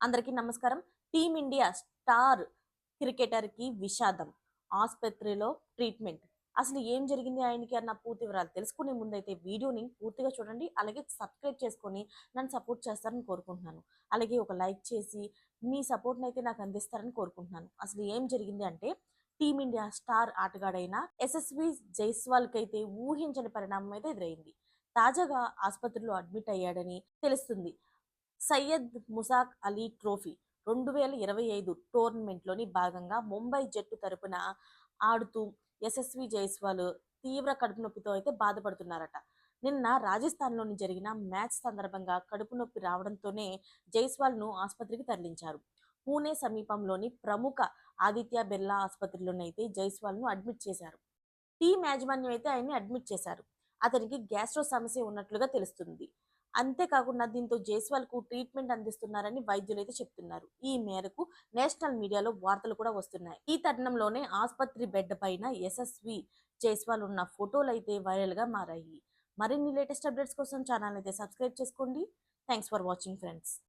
అందరికీ నమస్కారం. Team India star క్రికెటర్కి విషాదం ఆసుపత్రిలో ట్రీట్మెంట్. అసలు ఏం జరిగింది ఆయనకి అన్న పూర్తి వివరాలు తెలుసుకునే ముందైతే వీడియోని పూర్తిగా చూడండి. అలాగే సబ్స్క్రైబ్ చేసుకొని నన్ను సపోర్ట్ చేస్తారని కోరుకుంటున్నాను. అలాగే ఒక లైక్ చేసి మీ సపోర్ట్ని అయితే నాకు అందిస్తారని కోరుకుంటున్నాను. అసలు ఏం జరిగింది అంటే టీమిండియా స్టార్ ఆటగాడైన ఎస్ఎస్వి జైస్వాల్కి అయితే ఊహించని పరిణామం అయితే ఎదురైంది. తాజాగా ఆసుపత్రిలో అడ్మిట్ అయ్యాడని తెలుస్తుంది. సయ్యద్ ముసాక్ అలీ ట్రోఫీ రెండు వేల ఇరవై ఐదు టోర్నమెంట్లోని భాగంగా ముంబై జట్టు తరపున ఆడుతూ యశస్వి జైస్వాల్ తీవ్ర కడుపు నొప్పితో అయితే బాధపడుతున్నారట. నిన్న రాజస్థాన్లోని జరిగిన మ్యాచ్ సందర్భంగా కడుపు నొప్పి రావడంతోనే జైస్వాల్ను ఆసుపత్రికి తరలించారు. పూణే సమీపంలోని ప్రముఖ ఆదిత్య బిర్లా ఆసుపత్రిలోనైతే జైస్వాల్ను అడ్మిట్ చేశారు. టీమ్ యాజమాన్యం అయితే ఆయన్ని అడ్మిట్ చేశారు. అతనికి గ్యాస్ట్రో సమస్య ఉన్నట్లుగా తెలుస్తుంది. అంతేకాకుండా దీంతో జైస్వాల్కు ట్రీట్మెంట్ అందిస్తున్నారని వైద్యులు అయితే చెప్తున్నారు. ఈ మేరకు నేషనల్ మీడియాలో వార్తలు కూడా వస్తున్నాయి. ఈ తరుణంలోనే ఆసుపత్రి బెడ్ పైన యశస్వి జైస్వాల్ ఉన్న ఫోటోలు అయితే వైరల్గా మారాయి. మరిన్ని లేటెస్ట్ అప్డేట్స్ కోసం ఛానల్ అయితే సబ్స్క్రైబ్ చేసుకోండి. Thanks for watching friends.